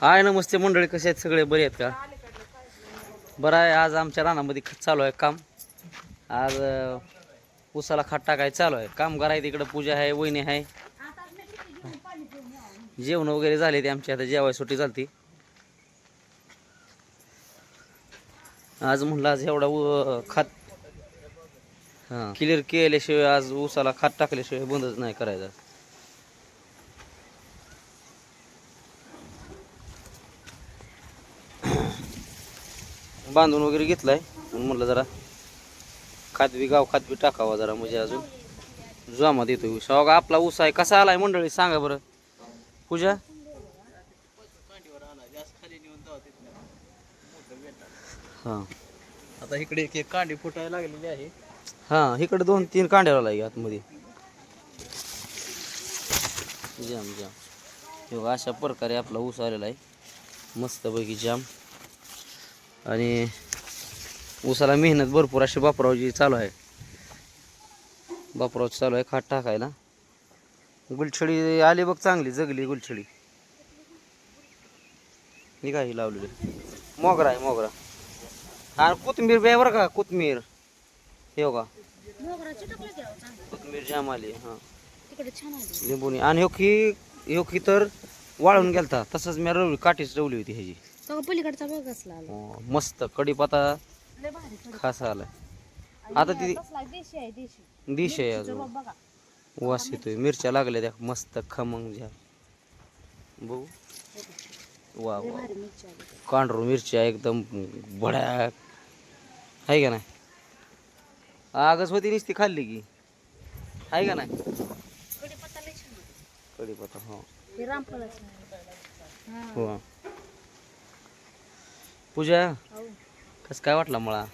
हाय नमस्ते मंडळी कसे आहेत सगळे? बरे आहेत का? बरं आहे आज आमच्या रानामध्ये ख- चालू आहे काम. आज उसाला खाट टाकाय चालू आहे. कामगार आहेत इकडं पूजा आहे वहिनी आहे. जेवण वगैरे झाले ते आमच्या आता जेवाय सुट्टी झालती. आज म्हणलं आज एवढा खात हां. क्लिअर केल्याशिवाय आज उसाला खात टाकल्याशिवाय बंदच नाही करायचा. बांधून वगैरे घेतलाय. म्हणून म्हणलं जरा खातबी गाव खातबी टाकावा जरा म्हणजे अजून. जोमात येतोय ऊस. अहो, आपला ऊस आहे. कसा आलाय मंडळी? सांगा बरं. पूजा? हां. आता इकडे एक एक कांडी फुटायला लागलेली आहे. हां इकडे दोन तीन कांड्याला लागे आतमध्ये. जाम जाम. अशा प्रकारे आपला ऊस आलेला आहे. मस्तपैकी जाम. आणि ऊसाला मेहनत भरपूर अशी बापरावची चालू आहे. बापराव चालू आहे खाट टाकायला. गुलछडी आली बघ चांगली जगली गुलछडी. ही काय ही लावलेली? मोगरा आहे मोगरा. आणि कोथिंबीर बी बरं का कोथिंबीर. हे हो का की. कोथिंबीर जाम आली हां. लिंबूनी. आणि ह्योखी ह्योखी तर वाळून गेलता. तसंच मी रवली काठीच रवली होती ह्याची. तो पलीकडचा असला आला. अं, मस्त. कढीपत्ता लय भारी खडक. खास आलाय. आता ती देशी आहे देशी. दिश आहे मिरचीचं अजून. रोप बघा. वास येतोय. मिरच्या लागल्या त्या. मस्त खमंग झा बघू. वा लय वा. भारी मिरची आली. कांढरू मिरच्या एकदम भड्या आहे का नाही? आगच होती नुसती खाल्ली की. आहे का नाही? कढीपत्ता लय छान आहे. कढीपत्ता हो. हे रामफळाचं आहे. हा हो पूजा. कसं काय वाटला मला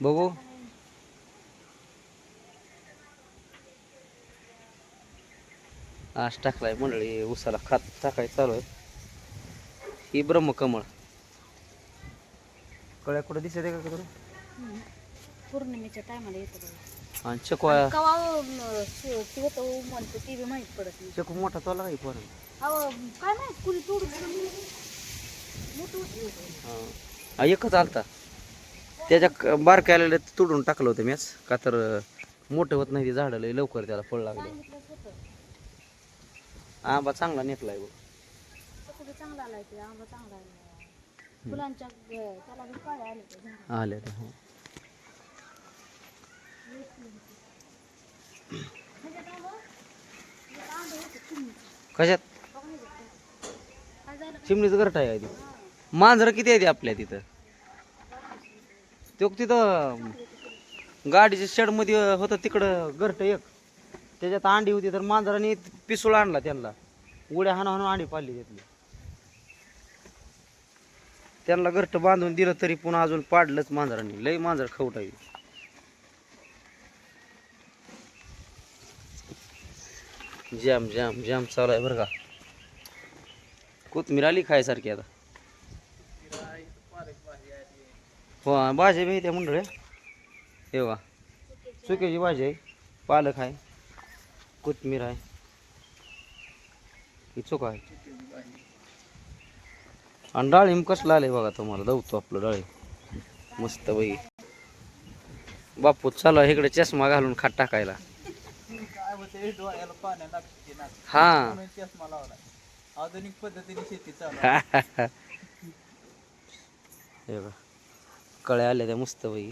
बघू आज टाकलाय मंडळी उसाला खात टाकाय चालू आहे ही ब्रह्मकमळ कळ्या कुठं दिसत आहे का तुला. पौर्णिमेच्या टायमाला येतो आणि चकवा चकू मोठा तोला काही पोरं अहो काय माहीत कुणी तोडून. हा. एकच आलता. त्याच्या बारक्या आलेल्या तोडून टाकलं होतं मॅच. का तर मोठं होत नाही ते झाडं लय लवकर त्याला फळ लागलं. आंबा चांगला आंबा बी काळे आले हो. कशात? चिमणीचं घरट आहे ती मांजरं किती आहे ते आपल्या तिथं? तो तिथं गाडीच्या शेडमध्ये होतं तिकडं घरट एक. त्याच्यात अंडी होती तर मांजराने पिसूळ आणला त्यांना. उड्या हाणून हाणून अंडी पाडली त्यातली. त्यांना घरट बांधून दिलं तरी पुन्हा अजून पाडलंच मांजरांनी. लई मांजर खवटावी जॅम जॅम जॅम चालू आहे बरं का. कोथमीर आली खायसारखी आता? हो भाज्या बी त्या मंडळ हे बघा. चुक्याची भाजी आहे. पालक आहे. कोथमीर आहे. ही चुका आहे. आणि डाळिंब कसलं आलंय बघा तुम्हाला. दवतो आपलं डाळिंब. मस्त बाई. बापू चालू आहे इकडे चष्मा घालून खाट टाकायला. हा. म्हणून चष्मा लावला आधुनिक पद्धतीने शेती चालू. हे बघा. कळ्या आल्या त्या मस्त बाई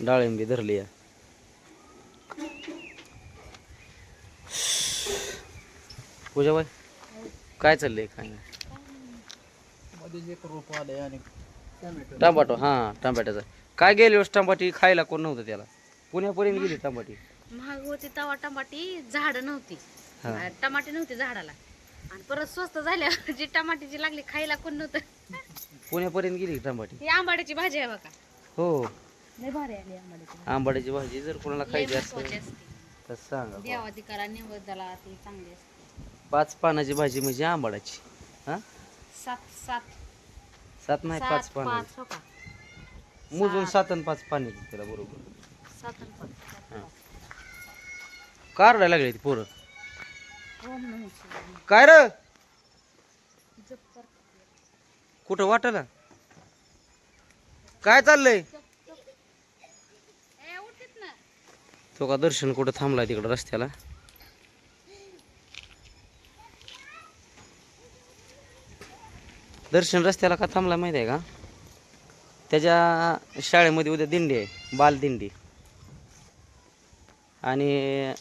डाळिंबी धरली आहे पूजाबाई काय चाललंय काय नाही मध्येच एक रोप आलंय आणि टोमॅटो हां टमाट्याचा. काय गेली वर्ष टमाटी? खायला कोण नव्हतं त्याला? पुण्यापर्यंत गेली टमाटी? महाग होती तवा टमाटी झाड नव्हती. हा. टमाटे नव्हते झाडाला. आणि परत स्वस्त झाल्यावर जी टमाटीची लागली खायला कोण नव्हतं. पुण्यापर्यंत गेली टमाटी? ही आंबाड्याची भाजी आहे बघा. हो. लय भारी आली आंबाड्याची आंबाड्याची भाजी जर कोणाला खायची महत्वाची असेल असते तर सांगा निवदाला ती चांगली असते. पाच पानाची भाजी म्हणजे आंबाड्याची. हां? सात सात. सात नाही पाच सात पानं. पाच हो का? मोजून सात. आणि पाच पाणी त्याला बरोबर. सात आणि पाच लागले ती पोरं. काय र? कुठं वाटलं काय चाललंय? तो का दर्शन कुठं थांबलाय तिकडं रस्त्याला? दर्शन रस्त्याला का थांबला माहिती आहे का? त्याच्या शाळेमध्ये उद्या दिंडी आहे बालदिंडी. आणि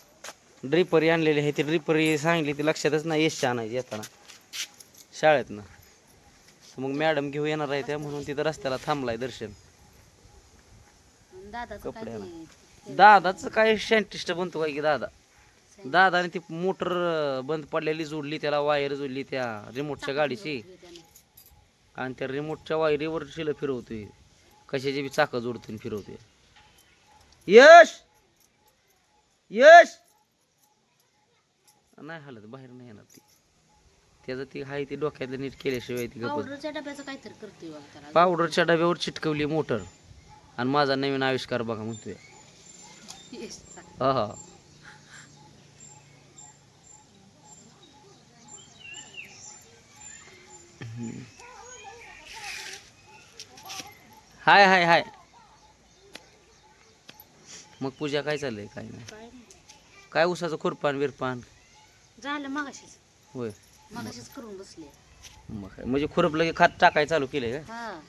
ड्रिपरी आणलेली आहे. ती ड्रिपरी सांगितली ती लक्षातच नाही यश आणायची येताना. शाळेतनं. मग मॅडम घेऊ येणार आहे त्या म्हणून तिथं रस्त्याला थांबलाय दर्शन. कपड्याला. दादाचं काय सायंटिस्ट बनतो काय की दादा? दादाने ती मोटर बंद पडलेली जोडली त्याला वायर जोडली त्या रिमोटच्या गाडीची. आणि त्या रिमोटच्या वायरीवर शिलं फिरवतोय. कशाची बी चाकं जोडतोय आणि फिरवतोय. यश! यश! नाही हालत बाहेर नाही येणार ती. त्याचं ती हाय ती डोक्यातलं नीट केल्याशिवाय ती गपत पावडरच्या डब्याचं काहीतरी करतोय बघ त्याला पावडरच्या डब्यावर चिटकवली मोटर. आणि माझा नवीन आविष्कार बघा म्हणतोय. हा हा. हाय हाय हाय. मग पूजा काय चाललंय? काय नाही. काय नाही. काय उसाचं खुरपान बिरपान? झालं मगाशीच. होय. मगाशीच करून बसले. मग काय? म्हणजे खुरपलं की खात टाकाय चालू केलंय का? हा.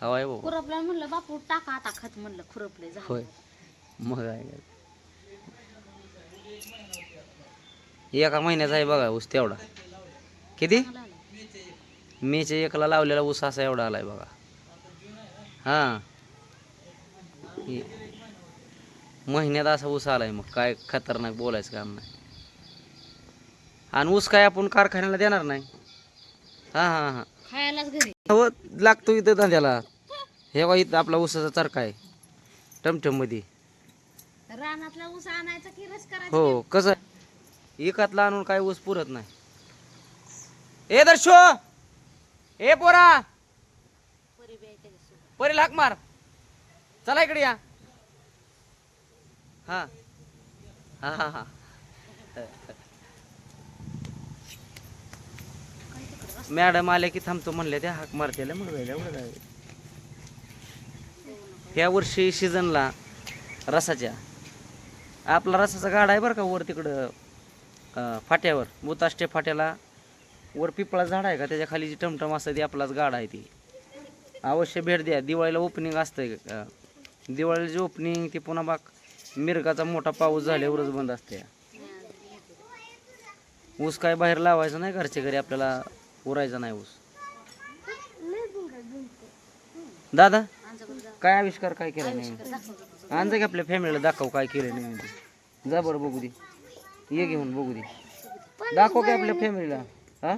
हवाय बाबा खुरपला म्हणलं बापू टाका आता खत म्हणलं खुरपले झालं. होय. मग काय काय. एका महिन्याचा आहे बघा ऊस तेवढा. किती? चांगलं आलं. मेच्या एकला लावलेला ऊस असा एवढा आलाय बघा. हा. हे. महिन्यात असा ऊस आलाय मग. काय खतरनाक बोलायचं काम नाही. आणि ऊस काय आपण कारखान्याला देणार नाही. हा हा हा. खायलाच घरी. हो लागतो इथं धंद्याला. हे बघा इथं आपला ऊसाचा चरका आहे. टमटममध्ये रानातला ऊस आणायचा की रस करायचा? हो कसं? आहे? एकातला आणून काय ऊस पुरत नाही. ए दर्शो! ए पोरा! परी बी हाक मार. चला इकडे या. हा. हा हा हा. मॅडम आले की थांबतो म्हणले त्या हाक मारतेला मग जायला एवढं काय? ह्या वर्षी सीझनला रसाच्या. आपला रसाचा गाडा आहे बरं का वर तिकडं फाट्यावर. बुताष्टे फाट्याला वर पिपळा झाड आहे का? त्याच्याखाली जी टमटम असतं ती आपलाच गाडा आहे ती. अवश्य भेट द्या. दिवाळीला ओपनिंग असतंय अं, दिवाळीची ओपनिंग ती पुन्हा बाग मिरगाचा मोठा पाऊस झाल्यावरच बंद असते. ऊस काय बाहेर लावायचं नाही घरच्या घरी आपल्याला. उरायचा नाही ऊस. दादा. काय आविष्कार काय केला नाही. आणजा की आपल्या फॅमिलीला दाखव काय केलं नाही म्हणजे जा बरं बघू दे. ये घेऊन बघू दे. दाखव की आपल्या फॅमिलीला हा.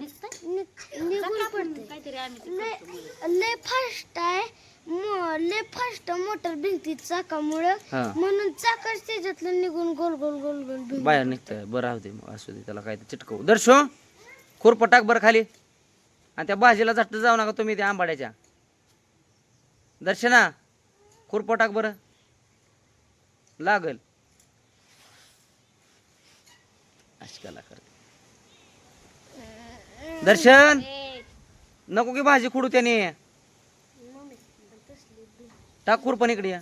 लय फास्ट आहे. म- लय फास्ट मोटर भिंतीत चाकामुळं. हा. म्हणून चाकच त्याच्यातलं निघून गोल गोल गोल गोल भिंत बाहेर निघतंय बरं राहू दे मग असू दे त्याला काय ते चिटकवू. दर्शो खुरपं टाक बरं खाली. आणि त्या भाजीला झट्ट जाऊ नका तुम्ही त्या आंबाड्याच्या. दर्शना खुरपं टाक बरं. लागल. अशी कला करते दर्शन नको की भाजी खुडू त्याने. टाक खुरपण इकडे या.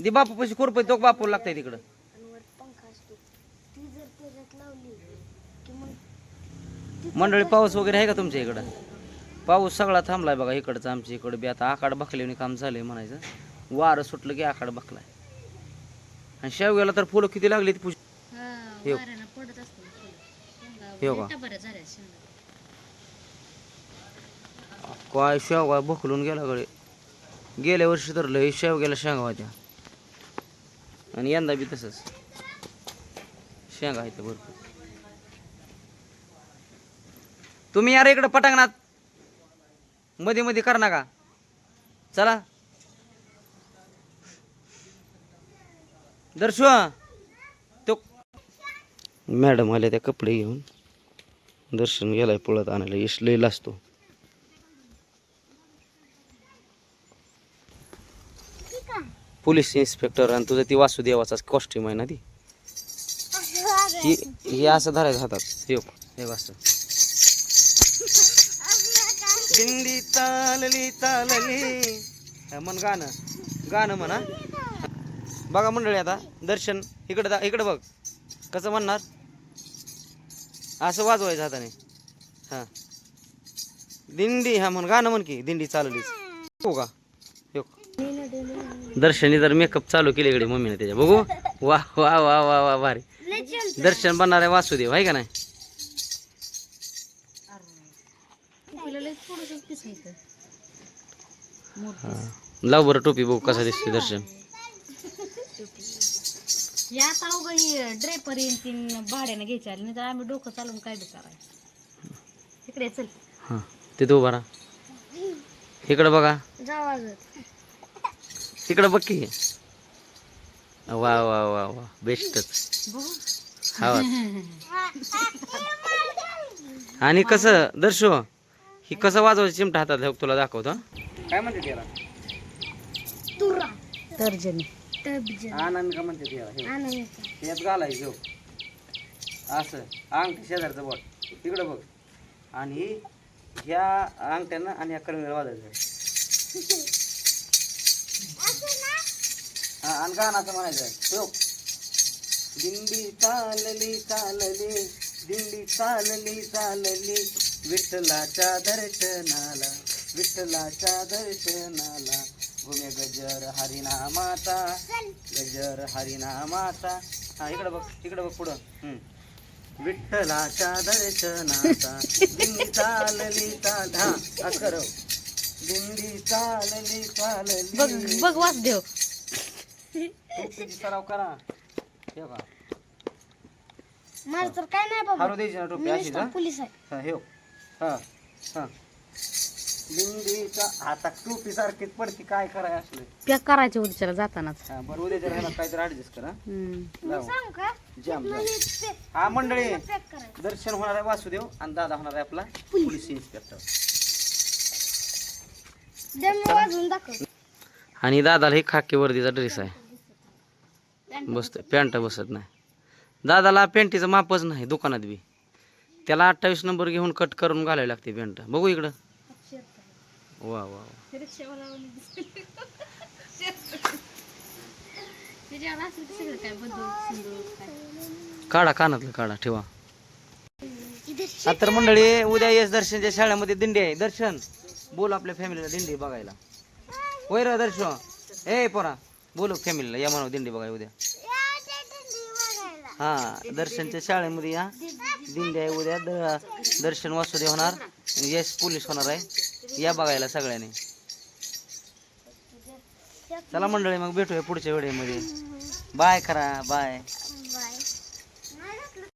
दे बापू पशी खुरपे तो बापू लागतंय तिकडं आणि वर पंखा असतो ती जर त्याच्यात लावली की मग मंडळी पाऊस वगैरे आहे का तुमच्या इकडं? पाऊस सगळा थांबलाय बघा इकडचं आमच्या इकडं बी आता आकाड बखल्याने काम झालंय म्हणायचं. वारं सुटलं की आकाड बखलाय. आणि शेवग्याला तर फुलं किती लागली ती पूज हा. काय शेवगा बखलून गेला गळे गेल्या वर्षी तर लय शेवग्याला शेंगा होत्या. आणि यंदा बी तसंच. शेंगा आहेत भरपूर. तुम्ही यार इकडं पटांगणात. मध्ये मध्ये कर नका. चला. दर्शू तो मॅडम आल्या त्या कपडे घेऊन. दर्शन गेलाय पळत आणायला. यश लय असतो पोलीस इन्स्पेक्टर आणि तुझं ती वासुदेवाचा कॉस्ट्युम आहे ना ती? ही हे असं धरायचं हातात. हे हे असं दिंडी चालली चालली. हा, म्हण गाणं. गाणं म्हणा बघा मंडळी आता दर्शन. इकडं दा इकडं बघ. कसं म्हणणार? असं वाजवायचं हाताने. हां. दिंडी हा म्हण गाणं म्हण की दिंडी चाललीच. हो का? हो दर्शनी जर मेकअप चालू केले इकडे मम्मीने त्याच्या. बघू. वा वा वा वा वा भारी. दर्शन बनणार आहे वासुदेव आहे का नाही? लाव बरं टोपी बघू कसा दिसते दर्शन. या आता ही ड्रेपर येईन तीन भाड्याने घ्यायची आली नाही तर आम्ही डोकं चालवून काय बी करायचं इकडे चल. हां तिथं उभा राहा. इकडं बघा. तिकडं बघ की. वा वा वा वा. बेस्टच. हा. आणि कसं दर्शो ही कसं वाजवायचं चिमटा हातात तुला दाखवतो. काय म्हणते त्याला तुरा. तर्जनी. टबज आनंद का म्हणते त्याला हे. आनंद यात घालायचं हो. असं. अंगठी शेजारचं बोट. इकडं बघ. आणि ह्या अंगठ्यानं आणि ह्या कडव्याला वाजायचं. हा आणि गाणं असं म्हणायचं. हो. दिंडी चालली चालली. दिंडी चालली चालली. विठ्ठलाच्या दर्शनाला. विठ्ठलाच्या दर्शनाला. घुमे गजर हरिनामाचा. गजर हरिनामाचा. हा इकडं बघ इकडं बघ पुढं. हम्म. विठ्ठलाच्या दर्शनाचा. दिंडी चालली कर हो. दिंडी चालली बघ चालली. बघ वासदेव. टोपीची सराव करा. हे बघा. मला तर काय नाही बाबा. हारू द्यायची ना टोपी मी अशी नुसता पोलीस आहे. हा हे हो. हा हा. दिंडीचा आता टोपी सारखीच पडती काय कराय असले? पॅक करायचे उद्याच्याला जातानाच. हा बरं उद्याच्या राहिला काहीतरी ऍडजस्ट करा. हम्म. लावा. सांग का? जाम जाम. हे मंडळी दर्शन होणार आहे वासुदेव आणि दादा होणार आहे आपला पोलीस इन्स्पेक्टर दाखव आणि दादाला हे खाकी वर्दीचा ड्रेस आहे. बसत पॅन्ट बसत नाही. दादाला पॅन्टीचं मापच नाही दुकानात बी. त्याला अठ्ठावीस नंबर घेऊन कट करून घालावी लागते पॅन्ट. बघू इकडं वा वा वा त्याच्यावर असलं की सगळं काय बंदूक सिंदूक काय काढा कानातलं काढा ठेवा. आता तर मंडळी उद्या येस दर्शनच्या शाळेमध्ये दिंडी आहे. दर्शन. बोल आपल्या फॅमिलीला दिंडी बघायला. होय रे दर्शन ए पोरा बोलू फॅमिलीला. या म्हणा दिंडी बघायला उद्या. हा दर्शनच्या शाळेमध्ये या. दिंडी आहे उद्या. द- दर्शन वासुदेव होणार. यश पोलीस होणार आहे. या बघायला सगळ्यांनी. चला मंडळी मग भेटूया पुढच्या वेळेमध्ये बाय करा बाय.